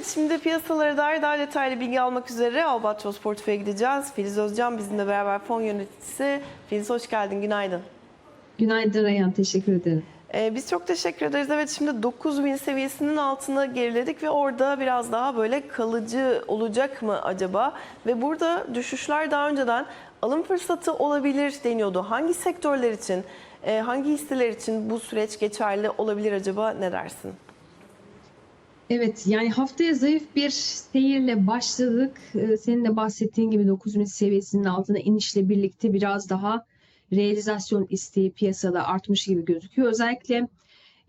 Evet şimdi piyasalara dair daha detaylı bilgi almak üzere Albatros Portföy'e gideceğiz. Filiz Özcan bizimle beraber fon yöneticisi. Filiz hoş geldin, günaydın. Günaydın Reyhan, teşekkür ederim. Ee, biz çok teşekkür ederiz. Evet şimdi 9000 seviyesinin altına geriledik ve orada biraz daha böyle kalıcı olacak mı acaba? Ve burada düşüşler daha önceden alım fırsatı olabilir deniyordu. Hangi sektörler için, e, hangi hisseler için bu süreç geçerli olabilir acaba ne dersin? Evet, yani haftaya zayıf bir seyirle başladık. Ee, Senin de bahsettiğin gibi 9000 seviyesinin altına inişle birlikte biraz daha realizasyon isteği piyasada artmış gibi gözüküyor. Özellikle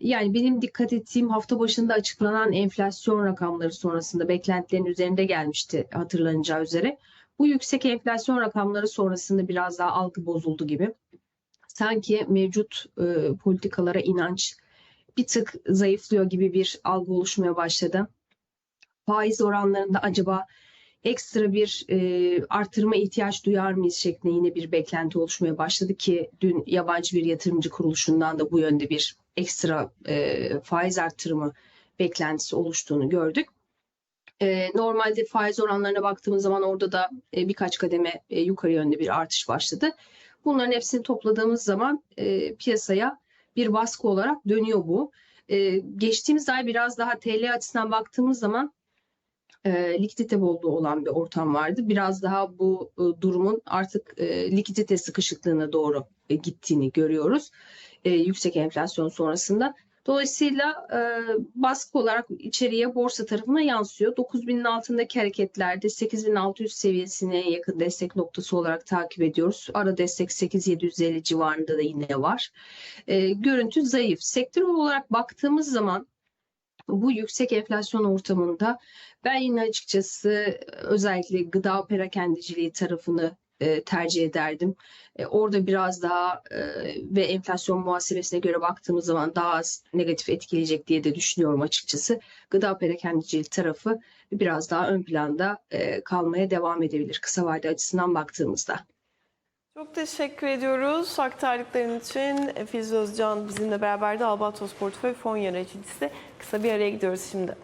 yani benim dikkat ettiğim hafta başında açıklanan enflasyon rakamları sonrasında beklentilerin üzerinde gelmişti hatırlanacağı üzere. Bu yüksek enflasyon rakamları sonrasında biraz daha algı bozuldu gibi. Sanki mevcut e, politikalara inanç bir tık zayıflıyor gibi bir algı oluşmaya başladı. Faiz oranlarında acaba ekstra bir e, artırma ihtiyaç duyar mıyız şeklinde yine bir beklenti oluşmaya başladı ki dün yabancı bir yatırımcı kuruluşundan da bu yönde bir ekstra e, faiz artırımı beklentisi oluştuğunu gördük. E, normalde faiz oranlarına baktığımız zaman orada da e, birkaç kademe e, yukarı yönde bir artış başladı. Bunların hepsini topladığımız zaman e, piyasaya bir baskı olarak dönüyor bu. Ee, geçtiğimiz ay biraz daha TL açısından baktığımız zaman e, likidite bolluğu olan bir ortam vardı. Biraz daha bu e, durumun artık e, likidite sıkışıklığına doğru e, gittiğini görüyoruz. E, yüksek enflasyon sonrasında. Dolayısıyla e, baskı olarak içeriye borsa tarafına yansıyor. 9000'in altındaki hareketlerde 8600 seviyesine yakın destek noktası olarak takip ediyoruz. Ara destek 8750 civarında da yine var. E, görüntü zayıf. Sektör olarak baktığımız zaman bu yüksek enflasyon ortamında ben yine açıkçası özellikle gıda perakendiciliği tarafını e, tercih ederdim. E, orada biraz daha e, ve enflasyon muhasebesine göre baktığımız zaman daha az negatif etkileyecek diye de düşünüyorum açıkçası. Gıda perakendiciliği tarafı biraz daha ön planda e, kalmaya devam edebilir kısa vade açısından baktığımızda. Çok teşekkür ediyoruz aktardıkların için. Filiz Özcan bizimle beraber de Albatros Portföy fon yöneticisi. Kısa bir araya gidiyoruz şimdi.